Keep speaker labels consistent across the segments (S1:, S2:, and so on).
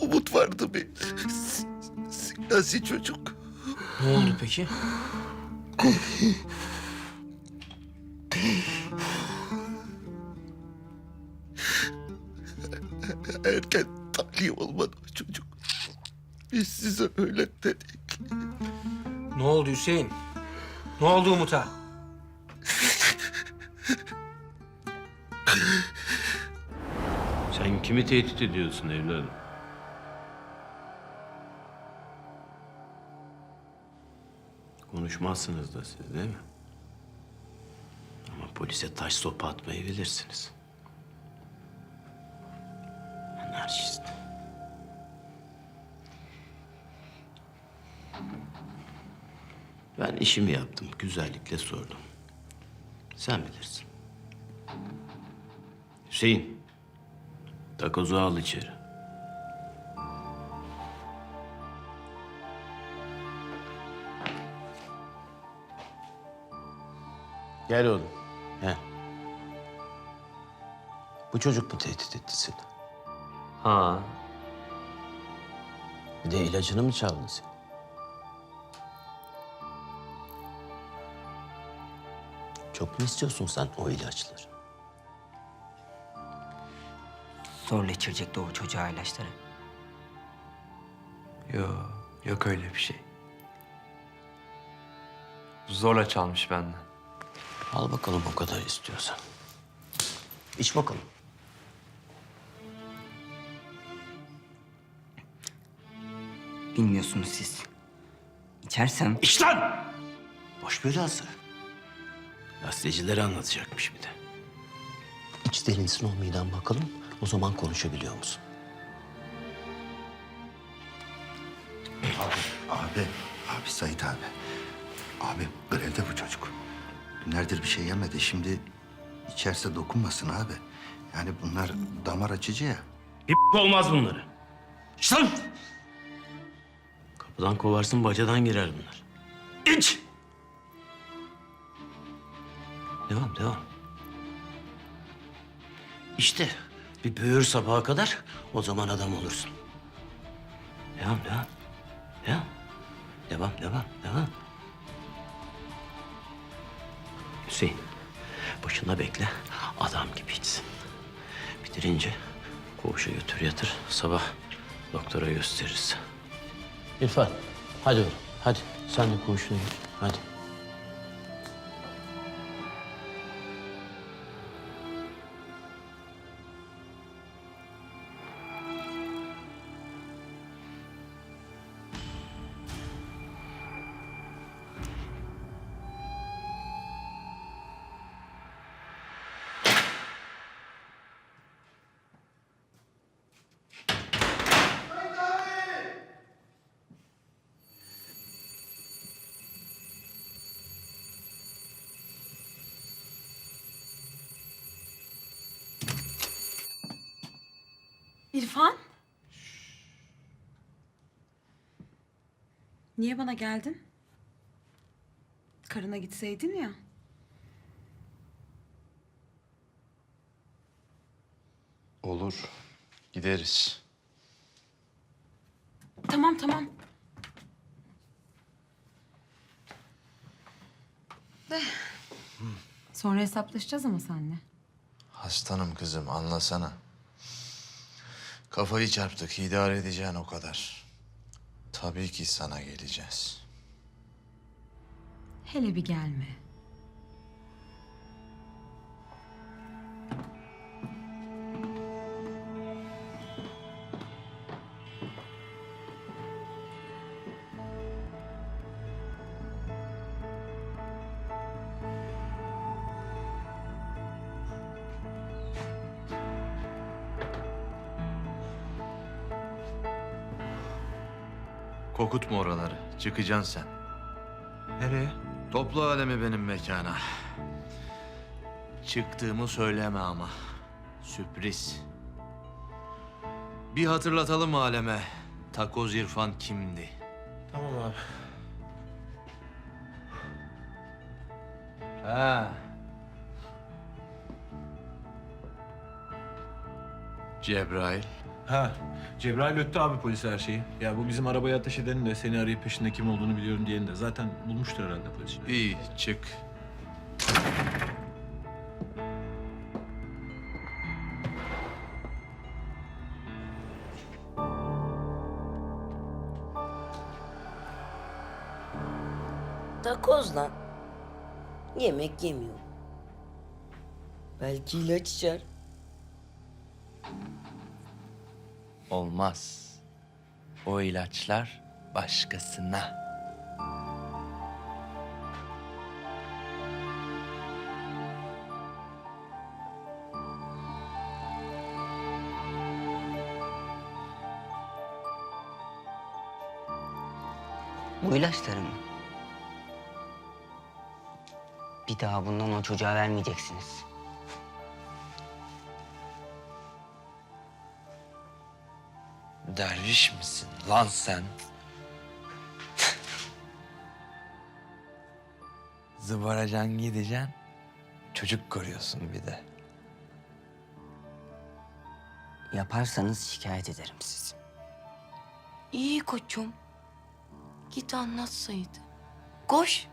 S1: Umut vardı bir si- siyasi çocuk.
S2: Ne oldu peki?
S1: Erken tahliye olmadı o çocuk. Biz size öyle dedik.
S2: Ne oldu Hüseyin? Ne oldu Umut'a?
S3: Kimi tehdit ediyorsun evladım? Konuşmazsınız da siz değil mi? Ama polise taş sopa atmayı bilirsiniz. Anarşist. Ben işimi yaptım, güzellikle sordum. Sen bilirsin. Hüseyin, takozu al içeri. Gel oğlum, gel. Bu çocuk mu tehdit etti seni?
S2: Ha.
S3: Bir de ilacını mı çaldı sen? Çok mu istiyorsun sen o ilaçları?
S4: Zorla içirecekti o çocuğa ilaçları.
S5: Yok, yok öyle bir şey. Zorla çalmış benden.
S3: Al bakalım o kadar istiyorsan. İç bakalım.
S4: Bilmiyorsunuz siz. İçersem
S3: İç lan! Boş belası. Gazetecilere anlatacakmış bir de. İç delinsin o miden bakalım. O zaman konuşabiliyor musun?
S6: Abi, abi Sait abi. Abi grevde bu çocuk. Günlerdir bir şey yemedi. Şimdi içerse dokunmasın abi. Yani bunlar damar açıcı ya.
S3: Bir olmaz bunları. İç lan! Kapıdan kovarsın bacadan girer bunlar. İç! Devam, devam. İşte bir büyür sabaha kadar o zaman adam olursun. Devam, devam. Devam. Devam, devam, devam. Hüseyin, başında bekle. Adam gibi içsin. Bitirince koğuşa götür yatır. Sabah doktora gösteririz. İrfan, hadi oğlum. Hadi. Sen de koğuşuna git. Hadi.
S7: İrfan? Niye bana geldin? Karına gitseydin ya.
S5: Olur, gideriz.
S7: Tamam tamam. De. Sonra hesaplaşacağız ama seninle.
S5: Hastanım kızım, anlasana. Kafayı çarptık, idare edeceğin o kadar. Tabii ki sana geleceğiz.
S7: Hele bir gelme.
S5: Kokutma oraları. Çıkacaksın sen. Nereye? Topla alemi benim mekana. Çıktığımı söyleme ama. Sürpriz. Bir hatırlatalım aleme. Takoz İrfan kimdi?
S2: Tamam abi.
S5: Ha. Cebrail.
S2: Ha, Cebrail öttü abi polise her şeyi. Ya bu bizim arabaya ateş edenin de seni arayıp peşinde kim olduğunu biliyorum diyenin de. Zaten bulmuştur herhalde polis.
S5: İyi çık.
S8: Takoz lan. Yemek yemiyor. Belki ilaç içer.
S9: Olmaz. O ilaçlar başkasına.
S4: Bu ilaçları mı? Bir daha bundan o çocuğa vermeyeceksiniz.
S9: Derviş misin lan sen? Zıvaracan gideceksin. Çocuk koruyorsun bir de.
S4: Yaparsanız şikayet ederim sizi.
S8: İyi koçum. Git anlat Sait'e. Koş.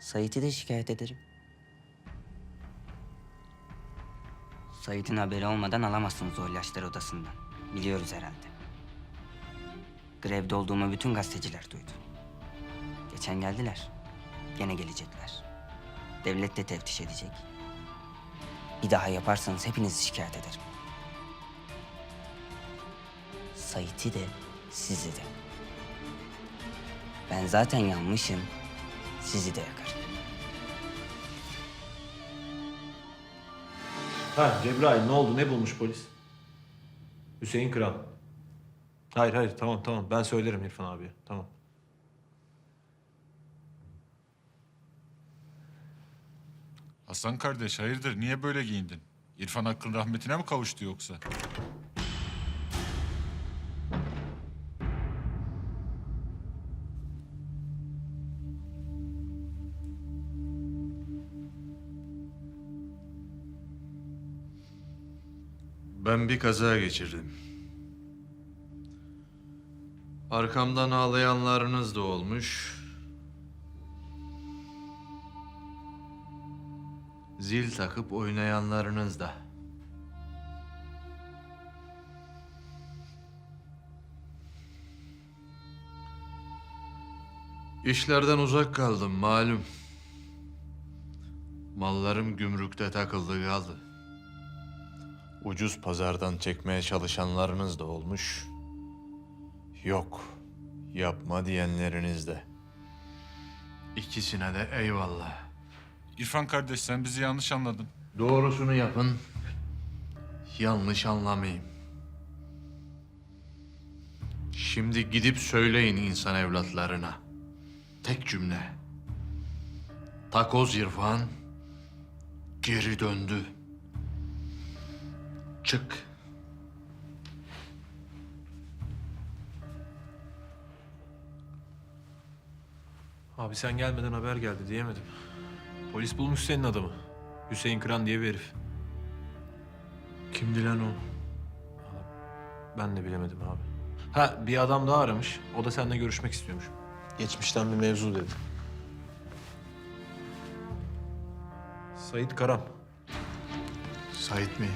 S4: Sait'i de şikayet ederim. Sait'in haberi olmadan alamazsınız o ilaçları odasından. Biliyoruz herhalde. Grevde olduğumu bütün gazeteciler duydu. Geçen geldiler. Gene gelecekler. Devlet de teftiş edecek. Bir daha yaparsanız hepinizi şikayet ederim. Sait'i de sizi de. Ben zaten yanmışım. Sizi de yakarım.
S2: Ha Cebrail ne oldu? Ne bulmuş polis? Hüseyin Kıran. Hayır hayır tamam tamam ben söylerim İrfan abiye. Tamam.
S10: Hasan kardeş hayırdır niye böyle giyindin? İrfan Hakk'ın rahmetine mi kavuştu yoksa?
S5: Ben bir kaza geçirdim. Arkamdan ağlayanlarınız da olmuş. Zil takıp oynayanlarınız da. İşlerden uzak kaldım malum. Mallarım gümrükte takıldı kaldı. Ucuz pazardan çekmeye çalışanlarınız da olmuş. Yok, yapma diyenleriniz de. İkisine de eyvallah.
S10: İrfan kardeş sen bizi yanlış anladın.
S5: Doğrusunu yapın, yanlış anlamayayım. Şimdi gidip söyleyin insan evlatlarına. Tek cümle. Takoz İrfan geri döndü. Çık.
S2: Abi sen gelmeden haber geldi diyemedim. Polis bulmuş senin adamı. Hüseyin Kıran diye bir herif.
S5: Kimdi lan o?
S2: Ben de bilemedim abi. Ha bir adam daha aramış. O da seninle görüşmek istiyormuş. Geçmişten bir mevzu dedi. Sait Karam.
S5: Sait mi?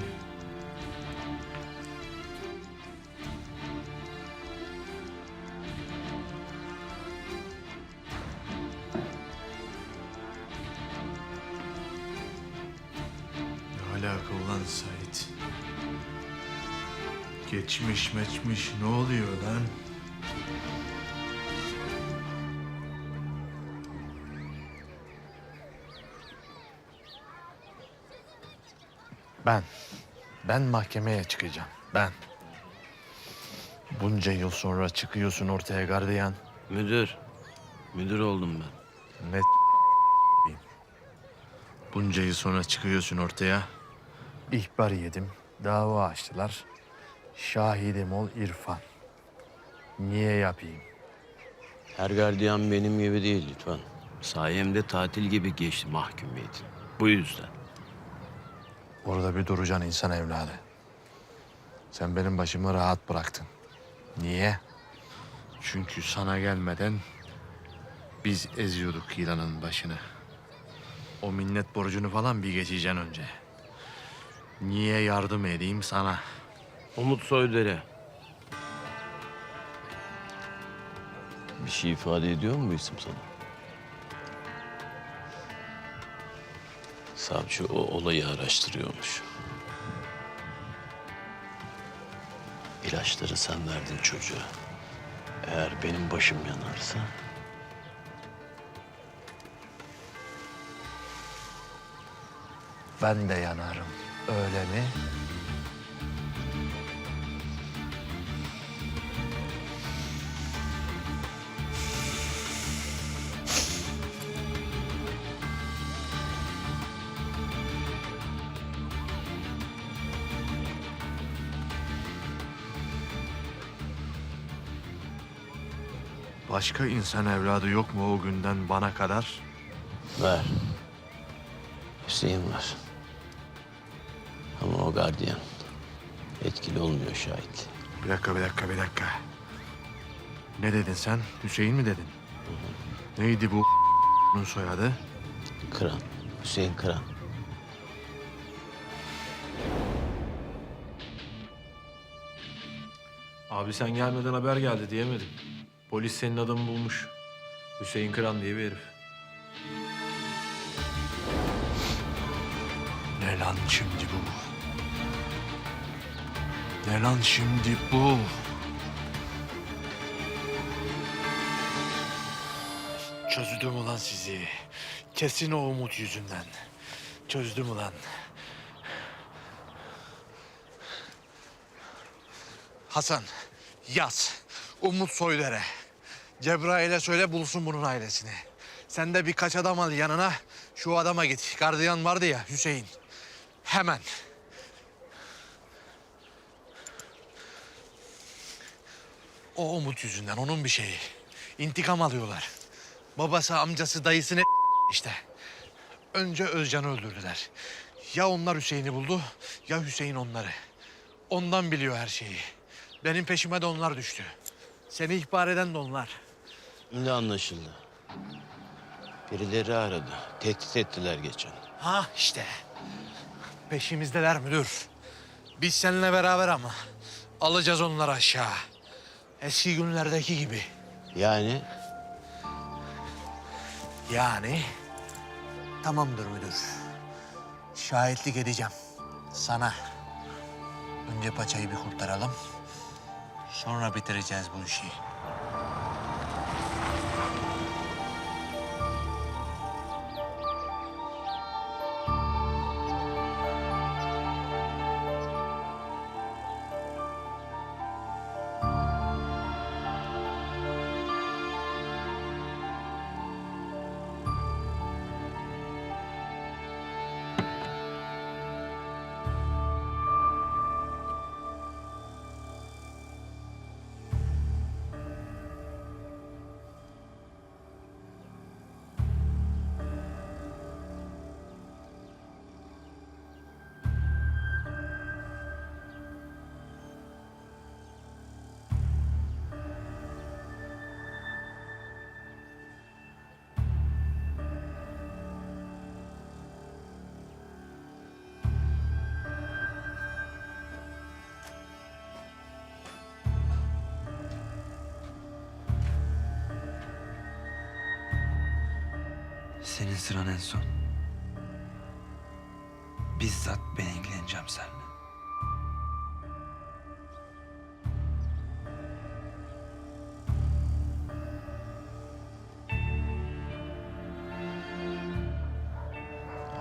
S5: Geçmiş meçmiş ne oluyor lan? Ben, ben mahkemeye çıkacağım. Ben. Bunca yıl sonra çıkıyorsun ortaya gardiyan.
S3: Müdür. Müdür oldum ben.
S5: Ne Bunca yıl sonra çıkıyorsun ortaya. İhbar yedim. Dava açtılar. Şahidim ol İrfan. Niye yapayım?
S3: Her gardiyan benim gibi değil lütfen. Sayemde tatil gibi geçti mahkumiyetin. Bu yüzden.
S5: Orada bir duracaksın insan evladı. Sen benim başımı rahat bıraktın. Niye? Çünkü sana gelmeden biz eziyorduk yılanın başını. O minnet borcunu falan bir geçeceksin önce. Niye yardım edeyim sana?
S3: Umut Soydere. Bir şey ifade ediyor mu bu isim sana? Savcı o olayı araştırıyormuş. İlaçları sen verdin çocuğa. Eğer benim başım yanarsa...
S5: Ben de yanarım. Öyle mi? Başka insan evladı yok mu o günden bana kadar?
S3: Ver. Hüseyin var. Ama o gardiyan. Etkili olmuyor şahit.
S5: Bir dakika, bir dakika, bir dakika. Ne dedin sen? Hüseyin mi dedin? Neydi bu bunun soyadı?
S3: Kıran. Hüseyin Kıran.
S2: Abi sen gelmeden haber geldi diyemedim. Polis senin adamı bulmuş. Hüseyin Kıran diye bir herif.
S5: Ne lan şimdi bu? Ne lan şimdi bu? Çözdüm ulan sizi. Kesin o umut yüzünden. Çözdüm ulan. Hasan, yaz. Umut Soydere. Cebrail'e söyle bulsun bunun ailesini. Sen de birkaç adam al yanına. Şu adama git. Gardiyan vardı ya Hüseyin. Hemen. O Umut yüzünden onun bir şeyi. İntikam alıyorlar. Babası, amcası, dayısı ne işte. Önce Özcan'ı öldürdüler. Ya onlar Hüseyin'i buldu ya Hüseyin onları. Ondan biliyor her şeyi. Benim peşime de onlar düştü. Seni ihbar eden de onlar.
S3: Şimdi anlaşıldı. Birileri aradı. Tehdit ettiler geçen.
S5: Ha işte. Peşimizdeler müdür. Biz seninle beraber ama alacağız onları aşağı. Eski günlerdeki gibi.
S3: Yani
S5: Yani tamamdır müdür. Şahitlik edeceğim sana. Önce paçayı bir kurtaralım. Sonra bitireceğiz bu işi.
S9: Senin sıran en son. Bizzat ben ilgileneceğim seninle.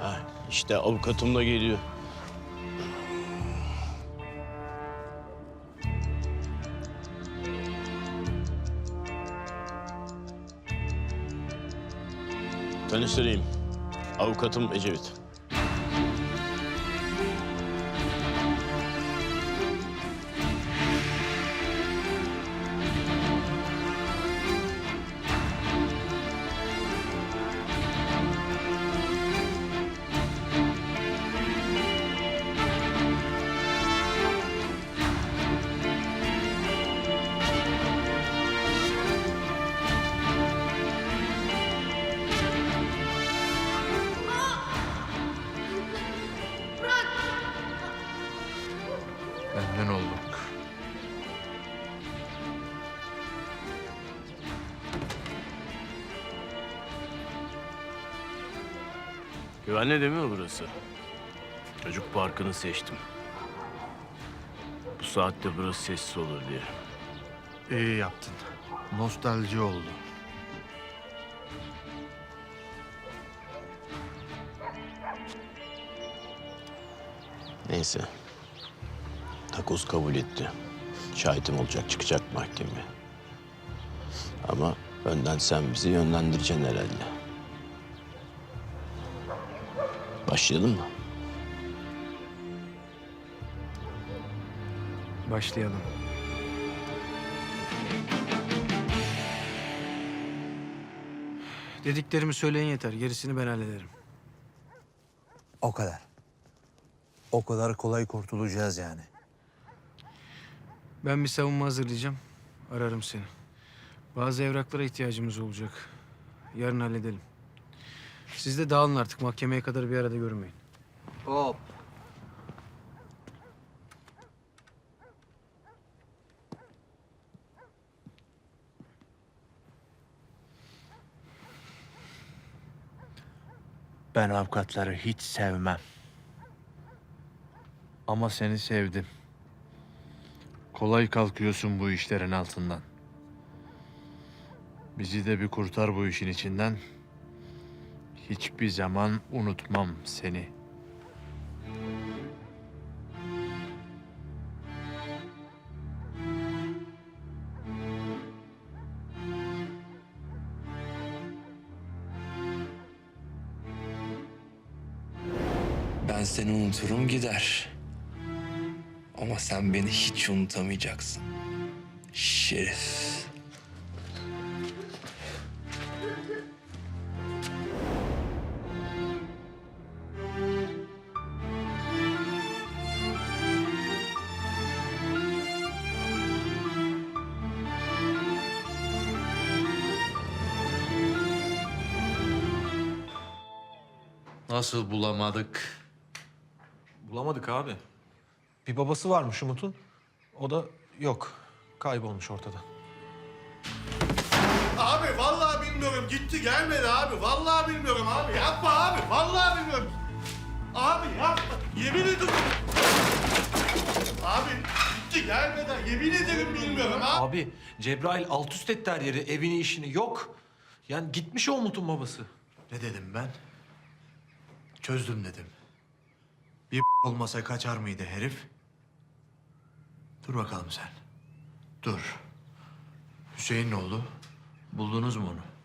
S3: ha, işte avukatım da geliyor. Tanıştırayım. Avukatım Ecevit. Güvenli değil mi burası? Çocuk parkını seçtim. Bu saatte burası sessiz olur diye.
S5: İyi yaptın. Nostalji oldu.
S3: Neyse. Takoz kabul etti. Şahitim olacak, çıkacak mahkemeye. Ama önden sen bizi yönlendireceksin herhalde. Başlayalım mı?
S9: Başlayalım. Dediklerimi söyleyin yeter. Gerisini ben hallederim.
S5: O kadar. O kadar kolay kurtulacağız yani.
S9: Ben bir savunma hazırlayacağım. Ararım seni. Bazı evraklara ihtiyacımız olacak. Yarın halledelim. Siz de dağılın artık. Mahkemeye kadar bir arada görünmeyin.
S5: Hop. Ben avukatları hiç sevmem. Ama seni sevdim. Kolay kalkıyorsun bu işlerin altından. Bizi de bir kurtar bu işin içinden. Hiçbir zaman unutmam seni.
S9: Ben seni unuturum gider. Ama sen beni hiç unutamayacaksın. Şerif.
S5: Nasıl bulamadık?
S2: Bulamadık abi. Bir babası varmış Umut'un. O da yok. Kaybolmuş ortadan.
S1: Abi vallahi bilmiyorum. Gitti gelmedi abi. Vallahi bilmiyorum abi. Yapma abi. Vallahi bilmiyorum. Abi yapma. Yemin ederim. Abi gitti gelmeden yemin ederim bilmiyorum abi.
S2: Abi Cebrail alt üst etti her yeri. Evini işini yok. Yani gitmiş o Umut'un babası.
S5: Ne dedim ben? Çözdüm dedim. Bir olmasa kaçar mıydı herif? Dur bakalım sen. Dur. Hüseyin ne oldu? Buldunuz mu onu?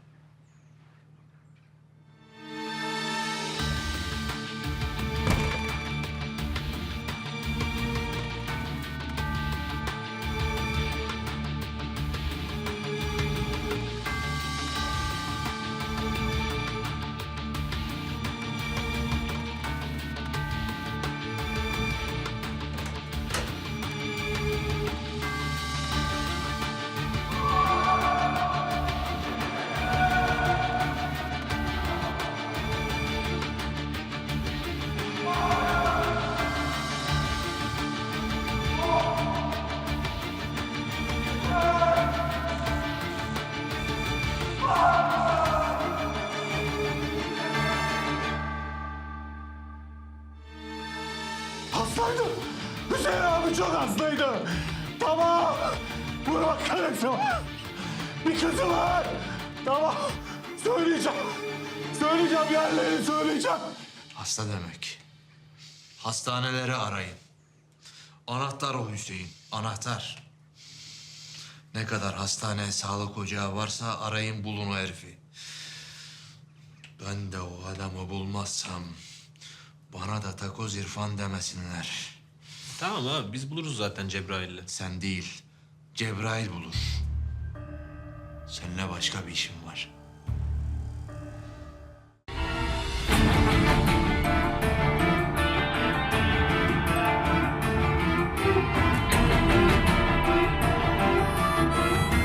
S5: Demek. Hastaneleri arayın. Anahtar o Hüseyin, anahtar. Ne kadar hastane, sağlık ocağı varsa arayın bulun o herifi. Ben de o adamı bulmazsam bana da takoz İrfan demesinler.
S2: Tamam abi biz buluruz zaten Cebrail'le.
S5: Sen değil, Cebrail bulur. Seninle başka bir işim var.